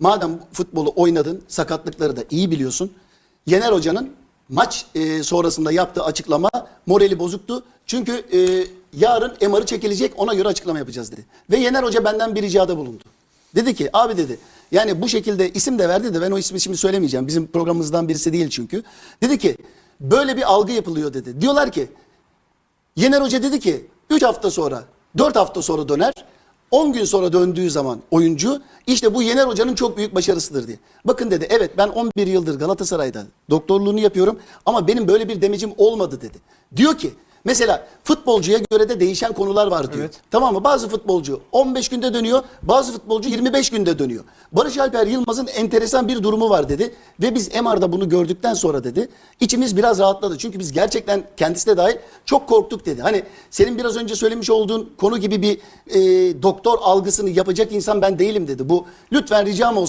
Madem futbolu oynadın, sakatlıkları da iyi biliyorsun. Yener Hoca'nın maç e, sonrasında yaptığı açıklama morali bozuktu. Çünkü e, yarın MR'ı çekilecek ona göre açıklama yapacağız dedi. Ve Yener Hoca benden bir ricada bulundu. Dedi ki abi dedi yani bu şekilde isim de verdi de ben o ismi şimdi söylemeyeceğim. Bizim programımızdan birisi değil çünkü. Dedi ki böyle bir algı yapılıyor dedi. Diyorlar ki Yener Hoca dedi ki 3 hafta sonra 4 hafta sonra döner. 10 gün sonra döndüğü zaman oyuncu işte bu Yener Hoca'nın çok büyük başarısıdır diye. Bakın dedi evet ben 11 yıldır Galatasaray'da doktorluğunu yapıyorum ama benim böyle bir demecim olmadı dedi. Diyor ki mesela futbolcuya göre de değişen konular var diyor. Tamam mı? Bazı futbolcu 15 günde dönüyor, bazı futbolcu 25 günde dönüyor. Barış Alper Yılmaz'ın enteresan bir durumu var dedi ve biz MR'da bunu gördükten sonra dedi içimiz biraz rahatladı. Çünkü biz gerçekten kendisi de dahil çok korktuk dedi. Hani senin biraz önce söylemiş olduğun konu gibi bir e, doktor algısını yapacak insan ben değilim dedi. Bu lütfen ricam olsun